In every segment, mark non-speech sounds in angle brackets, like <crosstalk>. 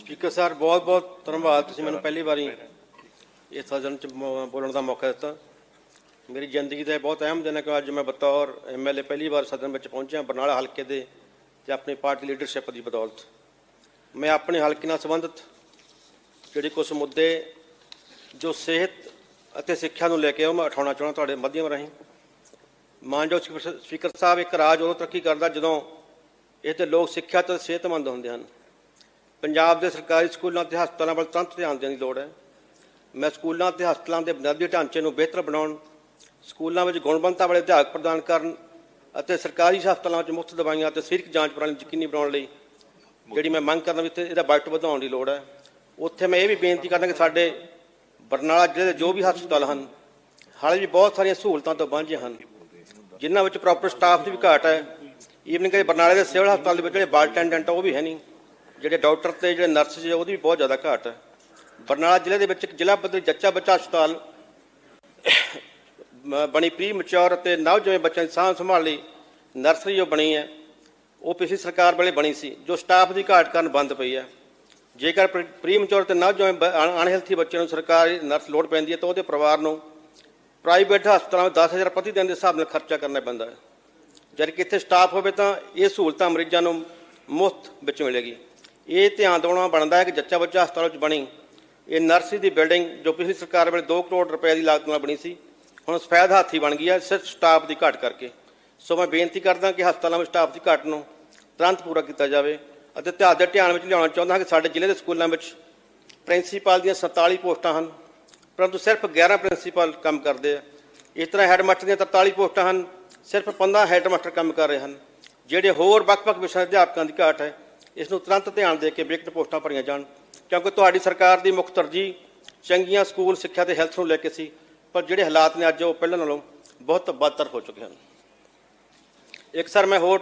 Speaker sir, ਬਹੁਤ ਬਹੁਤ ਧੰਨਵਾਦ। ਤੁਸੀਂ ਮੈਨੂੰ ਪਹਿਲੀ ਵਾਰੀ ਇਸ ਸਦਨ ਚ ਮ- ਬੋਲਣ ਦਾ ਮੌਕਾ ਦਿੱਤਾ। ਮੇਰੀ ਜ਼ਿੰਦਗੀ ਦਾ ਬਹੁਤ ਅਹਿਮ ਦਿਨ ਹੈ ਕਿ ਅੱਜ ਮੈਂ ਬਤੌਰ ਐਮਐਲਏ ਪਹਿਲੀ ਵਾਰ ਸਦਨ ਵਿੱਚ ਪਹੁੰਚਿਆ, ਬਰਨਾਲਾ ਹਲਕੇ ਦੇ ਤੇ ਆਪਣੀ ਪਾਰਟੀ ਲੀਡਰਸ਼ਿਪ ਦੀ ਬਦੌਲਤ। ਮੈਂ ਆਪਣੇ ਹਲਕੇ ਨਾਲ ਸੰਬੰਧਿਤ ਜਿਹੜੇ ਕੁਝ ਮੁੱਦੇ ਜੋ ਸਿਹਤ ਅਤੇ ਸਿੱਖਿਆ ਨੂੰ ਲੈ ਕੇ ਉਹ ਮੈਂ ਉਠਾਉਣਾ ਚਾਹੁੰਦਾ, ਤੁਹਾਡੇ ਮਾਧਿਅਮ ਰਾਹੀਂ। ਮਾਨਯੋਗ ਸਪੀਕਰ- ਸਪੀਕਰ ਸਾਹਿਬ, ਇੱਕ ਰਾਜ ਉਦੋਂ ਤਰੱਕੀ ਕਰਦਾ ਜਦੋਂ ਇਹ ਤੇ ਲੋਕ ਸਿੱਖਿਆ ਤੇ ਸਿਹਤਮੰਦ ਹੁੰਦੇ ਹਨ। ਪੰਜਾਬ ਦੇ ਸਰਕਾਰੀ ਸਕੂਲਾਂ ਤੇ ਹਸਪਤਾਲਾਂ ਵੱਲ ਤੁਰੰਤ ਧਿਆਨ ਦੇਣ ਦੀ ਲੋੜ ਹੈ। ਮੈਂ ਸਕੂਲਾਂ ਤੇ ਹਸਪਤਾਲਾਂ ਦੇ ਬੁਨਿਆਦੀ ਢਾਂਚੇ ਨੂੰ ਬਿਹਤਰ ਬਣਾਉਣ, ਸਕੂਲਾਂ ਵਿੱਚ ਗੁਣਵੰਤਾ ਵਾਲੇ ਅਧਿਆਪਕ ਪ੍ਰਦਾਨ ਕਰਨ ਅਤੇ ਸਰਕਾਰੀ ਹਸਪਤਾਲਾਂ ਵਿੱਚ ਮੁਫਤ ਦਵਾਈਆਂ ਅਤੇ ਸਰੀਰਕ ਜਾਂਚ ਪ੍ਰਣਾਲੀ ਯਕੀਨੀ ਬਣਾਉਣ ਲਈ ਜਿਹੜੀ ਮੈਂ ਮੰਗ ਕਰਦਾ ਵੀ ਇਹਦਾ ਬਜਟ ਵਧਾਉਣ ਦੀ ਲੋੜ ਹੈ। ਉੱਥੇ ਮੈਂ ਇਹ ਵੀ ਬੇਨਤੀ ਕਰਦਾ ਕਿ ਸਾਡੇ ਬਰਨਾਲਾ ਜ਼ਿਲ੍ਹੇ ਦੇ ਜੋ ਵੀ ਹਸਪਤਾਲ ਹਨ, ਹਾਲੇ ਵੀ ਬਹੁਤ ਸਾਰੀਆਂ ਸਹੂਲਤਾਂ ਤੋਂ ਵਾਂਝੇ ਹਨ, ਜਿਨ੍ਹਾਂ ਵਿੱਚ ਪ੍ਰੋਪਰ ਸਟਾਫ ਦੀ ਵੀ ਘਾਟ ਹੈ। ਈਵਨ ਕਿ ਬਰਨਾਲੇ ਦੇ ਸਿਵਲ ਹਸਪਤਾਲ ਦੇ ਵਿੱਚ ਜਿਹੜੇ ਬਾਲ ਅਟੈਂਡੈਂਟ ਆ, ਉਹ ਵੀ ਹੈ ਨਹੀਂ। ਜਿਹੜੇ ਡਾਕਟਰ ਤੇ ਜਿਹੜੇ ਨਰਸ ਜੀ ਉਹਦੀ ਵੀ ਬਹੁਤ ਜ਼ਿਆਦਾ ਘਾਟ ਹੈ। ਬਰਨਾਲਾ ਜ਼ਿਲ੍ਹੇ ਦੇ ਵਿੱਚ ਇੱਕ ਜ਼ਿਲ੍ਹਾ ਪੱਧਰੀ ਜੱਚਾ ਬੱਚਾ ਹਸਪਤਾਲ ਬਣੀ ਪ੍ਰੀ ਮੈਚੁਰ ਅਤੇ ਨਵਜੰਮੇ ਬੱਚਿਆਂ ਦੀ ਸਾਂਭ ਸੰਭਾਲ ਲਈ ਨਰਸਰੀ ਜੋ ਬਣੀ ਹੈ। ਉਹ ਪਿਛਲੀ ਸਰਕਾਰ ਵੇਲੇ ਬਣੀ ਸੀ, ਜੋ ਸਟਾਫ ਦੀ ਘਾਟ ਕਾਰਨ ਬੰਦ ਪਈ ਹੈ। ਜੇਕਰ ਪ੍ਰੀ ਮੈਚੁਰ ਤੇ ਨਵਜੰਮੇ ਅਣਹੈਲਥੀ ਬੱਚਿਆਂ ਨੂੰ ਸਰਕਾਰੀ ਨਰਸ ਲੋੜ ਪੈਂਦੀ ਹੈ, ਤਾਂ ਉਹਦੇ ਪਰਿਵਾਰ ਨੂੰ ਪ੍ਰਾਈਵੇਟ ਹਸਪਤਾਲਾਂ ਵਿੱਚ 10000 ਪ੍ਰਤੀ ਦਿਨ ਦੇ ਹਿਸਾਬ ਨਾਲ ਖਰਚਾ ਕਰਨਾ ਪੈਂਦਾ ਹੈ। ਜਦ ਕਿ ਇੱਥੇ ਸਟਾਫ ਹੋਵੇ, ਤਾਂ ਇਹ ਸਹੂਲਤਾਂ ਮਰੀਜ਼ਾਂ ਨੂੰ ਮੁਫਤ ਵਿੱਚ ਮਿਲੇਗੀ। ਇਹ ਧਿਆਨ ਦੇਣਾ ਬਣਦਾ ਹੈ ਕਿ ਜੱਚਾ ਬੱਚਾ ਹਸਪਤਾਲ ਵਿੱਚ ਬਣੀ। ਇਹ ਨਰਸਰੀ ਦੀ ਬਿਲਡਿੰਗ ਜੋ ਪਿਛਲੀ ਸਰਕਾਰ ਵੇਲੇ 2 ਕਰੋੜ ਰੁਪਏ ਦੀ ਲਾਗਤ ਨਾਲ ਬਣੀ ਸੀ, ਹੁਣ ਸਫੈਦ ਹਾਥੀ ਬਣ ਗਈ ਹੈ ਸਿਰਫ ਸਟਾਫ ਦੀ ਘਾਟ ਕਰਕੇ। ਸੋ ਮੈਂ ਬੇਨਤੀ ਕਰਦਾ ਕਿ ਹਸਪਤਾਲਾਂ ਵਿੱਚ ਸਟਾਫ ਦੀ ਘਾਟ ਨੂੰ ਤੁਰੰਤ ਪੂਰਾ ਕੀਤਾ ਜਾਵੇ ਅਤੇ ਧਿਆਨ ਦੇ ਧਿਆਨ ਵਿੱਚ ਲਿਆਉਣਾ ਚਾਹੁੰਦਾ ਹਾਂ ਕਿ ਸਾਡੇ ਜ਼ਿਲ੍ਹੇ ਦੇ ਸਕੂਲਾਂ ਵਿੱਚ ਪ੍ਰਿੰਸੀਪਲ ਦੀਆਂ 47 ਪੋਸਟਾਂ ਹਨ, ਪਰੰਤੂ ਸਿਰਫ 11 ਪ੍ਰਿੰਸੀਪਲ ਕੰਮ ਕਰਦੇ ਆ। ਇਸ ਤਰ੍ਹਾਂ ਹੈਡਮਾਸਟਰ ਦੀਆਂ 43 ਪੋਸਟਾਂ ਹਨ, ਸਿਰਫ 15 ਹੈਡਮਾਸਟਰ ਕੰਮ ਕਰ ਰਹੇ ਹਨ, ਜਿਹੜੇ ਹੋਰ ਵੱਖ-ਵੱਖ ਵਿਸ਼ਿਆਂ ਦੇ ਅਧਿਆਪਕਾਂ ਦੀ ਘਾਟ ਹੈ। ਇਸ ਨੂੰ ਤੁਰੰਤ ਧਿਆਨ ਦੇ ਕੇ ਵਿਕਟ ਪੋਸਟਾਂ ਭਰੀਆਂ ਜਾਣ, ਕਿਉਂਕਿ ਤੁਹਾਡੀ ਸਰਕਾਰ ਦੀ ਮੁੱਖ ਤਰਜੀਹ ਚੰਗੀਆਂ ਸਕੂਲ, ਸਿੱਖਿਆ ਤੇ ਹੈਲਥ ਨੂੰ ਲੈ ਕੇ ਸੀ, ਪਰ ਜਿਹੜੇ ਹਾਲਾਤ ਨੇ ਅੱਜ ਉਹ ਪਹਿਲਾਂ ਨਾਲੋਂ ਬਹੁਤ ਬਦਤਰ ਹੋ ਚੁੱਕੇ ਹਨ। ਇੱਕ ਸਰ, ਮੈਂ ਹੋਰ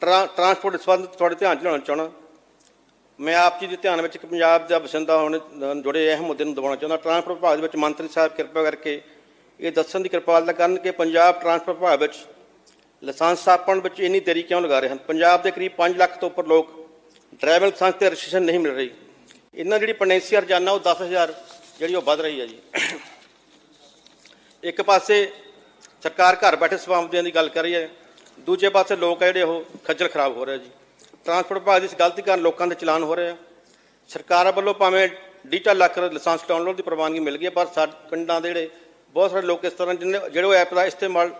ਟਰਾਂ- ਟਰਾਂਸਪੋਰਟ ਸੰਬੰਧ ਤੁਹਾਡੇ ਧਿਆਨ 'ਚ ਲਿਆਉਣਾ ਚਾਹਣਾ ਮੈਂ ਆਪ ਜੀ ਦੇ ਧਿਆਨ ਵਿੱਚ ਇੱਕ ਪੰਜਾਬ ਦਾ ਵਸਿੰਦਾ ਹੋਣ ਜੁੜੇ ਅਹਿਮ ਮੁੱਦੇ ਨੂੰ ਦਬਾਉਣਾ ਚਾਹੁੰਦਾ। ਟਰਾਂਸਪੋਰਟ ਵਿਭਾਗ ਦੇ ਵਿੱਚ ਮੰਤਰੀ ਸਾਹਿਬ ਕਿਰਪਾ ਕਰਕੇ ਇਹ ਦੱਸਣ ਦੀ ਕਿਰਪਾਲਤਾ ਕਰਨ ਕਿ ਪੰਜਾਬ ਟਰਾਂਸਪੋਰਟ ਵਿਭਾਗ ਵਿੱਚ ਲਾਇਸੈਂਸ ਸਥਾਪਨ ਵਿੱਚ ਇੰਨੀ ਦੇਰੀ ਕਿਉਂ ਲਗਾ ਰਹੇ ਹਨ? ਪੰਜਾਬ ਦੇ ਕਰੀਬ 5 ਲੱਖ ਤੋਂ ਉੱਪਰ ਲੋਕ ਡਰਾਈਵਿੰਗ ਲਾਇਸੈਂਸ ਤੇ ਰਜਿਸਟ੍ਰੇਸ਼ਨ ਨਹੀਂ ਮਿਲ ਰਹੀ। ਇਹਨਾਂ ਜਿਹੜੀ ਪਨੈਂਸੀ ਰਜਾਨਾ ਉਹ 10000 ਜਿਹੜੀ ਉਹ ਵੱਧ ਰਹੀ ਹੈ ਜੀ। ਇੱਕ ਪਾਸੇ ਸਰਕਾਰ ਘਰ ਬੈਠੇ ਸਵਾਮਦਿਆਂ ਦੀ ਗੱਲ ਕਰ ਰਹੀ ਹੈ, ਦੂਜੇ ਪਾਸੇ ਲੋਕ ਆ ਜਿਹੜੇ ਉਹ ਖੱਜਲ ਖਰਾਬ ਹੋ ਰਹੇ ਜੀ। ਟਰਾਂਸਪੋਰਟ ਵਿਭਾਗ ਦੀ ਇਸ ਗਲਤੀ ਕਾਰਨ ਲੋਕਾਂ ਦੇ ਚਲਾਨ ਹੋ ਰਹੇ ਆ। ਸਰਕਾਰ ਵੱਲੋਂ ਭਾਵੇਂ ਡਿਜੀਟਲ ਲਾਕਰ ਲਾਇਸੈਂਸ ਡਾਊਨਲੋਡ ਦੀ ਪ੍ਰਵਾਨਗੀ ਮਿਲ ਗਈ ਹੈ, ਪਰ ਸਾਡੇ ਪਿੰਡਾਂ ਦੇ ਜਿਹੜੇ ਬਹੁਤ ਸਾਰੇ ਲੋਕ ਇਸ ਤਰ੍ਹਾਂ ਜਿਹਨੇ ਜਿਹੜੇ ਉਹ ਐਪ ਦਾ ਇਸਤੇਮਾਲ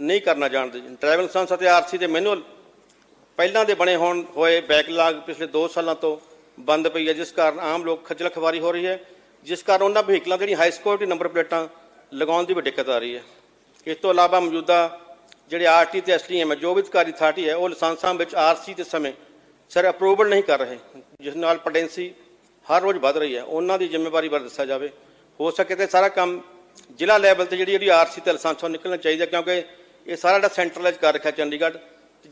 ਨਹੀਂ ਕਰਨਾ ਜਾਣਦੇ ਜੀ। ਡਰਾਈਵਿੰਗ ਲਾਇਸੈਂਸ ਅਤੇ ਆਰਸੀ ਦੇ ਮੈਨੂਅਲ ਪਹਿਲਾਂ ਦੇ ਬਣੇ ਹੋਣ ਹੋਏ ਬੈਕਲਾਗ ਪਿਛਲੇ 2 ਸਾਲਾਂ ਤੋਂ ਬੰਦ ਪਈ ਹੈ, ਜਿਸ ਕਾਰਨ ਆਮ ਲੋਕ ਖੱਜਲ ਖਵਾਰੀ ਹੋ ਰਹੀ ਹੈ, ਜਿਸ ਕਾਰਨ ਉਹਨਾਂ ਵਹੀਕਲਾਂ ਜਿਹੜੀਆਂ ਹਾਈ ਸਿਕਿਉਰਿਟੀ ਨੰਬਰ ਪਲੇਟਾਂ ਲਗਾਉਣ ਦੀ ਵੀ ਦਿੱਕਤ ਆ ਰਹੀ ਹੈ। ਇਸ ਤੋਂ ਇਲਾਵਾ ਮੌਜੂਦਾ ਜਿਹੜੇ ਆਰਟੀ ਤੇ ਐਸਟੀਐਮ ਹੈ, ਜੋ ਵੀ ਅਧਿਕਾਰੀ ਅਥਾਰਟੀ ਹੈ, ਉਹ ਲਾਇਸੈਂਸਾਂ ਵਿੱਚ ਆਰਸੀ ਦੇ ਸਮੇਂ ਸਰ ਅਪਰੂਵਲ ਨਹੀਂ ਕਰ ਰਹੇ, ਜਿਸ ਨਾਲ ਪੋਟੈਂਸੀ ਹਰ ਰੋਜ਼ ਵੱਧ ਰਹੀ ਹੈ। ਉਹਨਾਂ ਦੀ ਜ਼ਿੰਮੇਵਾਰੀ ਬਾਰੇ ਦੱਸਿਆ ਜਾਵੇ, ਹੋ ਸਕੇ ਤੇ ਸਾਰਾ ਕੰਮ ਜ਼ਿਲ੍ਹਾ ਲੈਵਲ ਤੇ ਜਿਹੜੀ ਜਿਹੜੀ ਆਰਸੀ ਤੇ ਲਾਇਸੈਂਸ ਉਹ ਨਿਕਲਣਾ ਚਾਹੀਦਾ, ਕਿਉਂਕਿ ਇਹ ਸਾਰਾ ਜਿਹੜਾ ਸੈਂਟਰਲਾਈਜ਼ ਕਰ ਰੱਖਿਆ ਚੰਡੀਗੜ੍ਹ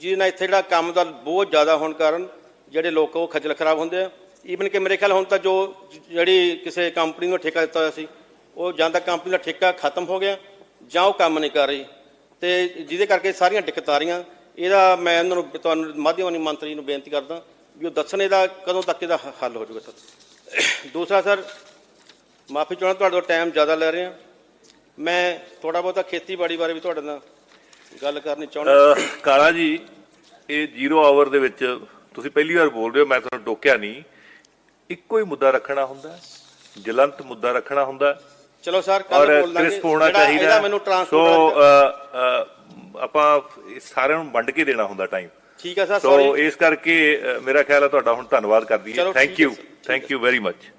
ਜਿਹਦੇ ਨਾਲ ਇੱਥੇ ਜਿਹੜਾ ਕੰਮ ਦਾ ਬਹੁਤ ਜ਼ਿਆਦਾ ਹੋਣ ਕਾਰਨ ਜਿਹੜੇ ਲੋਕ ਉਹ ਖੱਜਲ ਖਰਾਬ ਹੁੰਦੇ ਆ। ਈਵਨ ਕਿ ਮੇਰੇ ਖਿਆਲ ਹੁਣ ਤਾਂ ਜੋ ਜਿਹੜੀ ਕਿਸੇ ਕੰਪਨੀ ਨੂੰ ਠੇਕਾ ਦਿੱਤਾ ਹੋਇਆ ਸੀ, ਉਹ ਜਾਂ ਤਾਂ ਕੰਪਨੀ ਦਾ ਠੇਕਾ ਖਤਮ ਹੋ ਗਿਆ ਜਾਂ ਉਹ ਕੰਮ ਨਹੀਂ ਕਰ ਰਹੀ। ਤੇ ਜਿਹਦੇ ਕਰਕੇ ਸਾਰੀਆਂ ਦਿੱਕਤਾਂ ਆ ਰਹੀਆਂ। ਇਹਦਾ ਮੈਂ ਇਹਨਾਂ ਨੂੰ, ਤੁਹਾਨੂੰ ਮਾਧਿਅਮਨੀ ਮੰਤਰੀ ਨੂੰ ਬੇਨਤੀ ਕਰਦਾ ਵੀ ਉਹ ਦੱਸਣ ਇਹਦਾ ਕਦੋਂ ਤੱਕ ਇਹਦਾ ਹੱਲ ਹੋ ਜਾਊਗਾ। ਸਰ <coughs> ਦੂਸਰਾ ਸਰ, ਮਾਫੀ ਚਾਹੁੰਦਾ, ਤੁਹਾਡੇ ਤੋਂ ਟਾਈਮ ਜ਼ਿਆਦਾ ਲੈ ਰਹੇ ਹਾਂ। ਮੈਂ ਥੋੜਾ ਬਹੁਤਾ ਖੇਤੀਬਾੜੀ ਬਾਰੇ ਵੀ ਤੁਹਾਡੇ ਨਾਲ ਗੱਲ ਕਰਨੀ ਚਾਹੁੰਦਾ ਕਾਲਾ ਜੀ ਇਹ ਜ਼ੀਰੋ ਆਵਰ ਦੇ ਵਿੱਚ ਤੁਸੀਂ ਪਹਿਲੀ ਵਾਰ ਬੋਲ ਰਹੇ ਹੋ ਮੈਂ ਤੁਹਾਨੂੰ ਟੋਕਿਆ ਨਹੀਂ। ਇੱਕੋ ਹੀ ਮੁੱਦਾ ਰੱਖਣਾ ਹੁੰਦਾ ਜਲੰਤ ਮੁੱਦਾ ਰੱਖਣਾ ਹੁੰਦਾ। ਚਲੋ ਸਰ ਕੱਲ ਬੋਲ ਲਾਂਗੇ ਕ੍ਰਿਸਪ ਹੋਣਾ ਚਾਹੀਦਾ। ਸੋ ਆਪਾਂ ਸਾਰਿਆਂ ਨੂੰ ਵੰਡ ਕੇ ਦੇਣਾ ਹੁੰਦਾ ਟਾਈਮ ਠੀਕ ਹੈ ਸਰ ਸੋ ਇਸ ਕਰਕੇ ਮੇਰਾ ਖਿਆਲ ਹੈ ਤੁਹਾਡਾ ਹੁਣ ਧੰਨਵਾਦ ਕਰਦੀ ਹੈ। Thank you thank you very much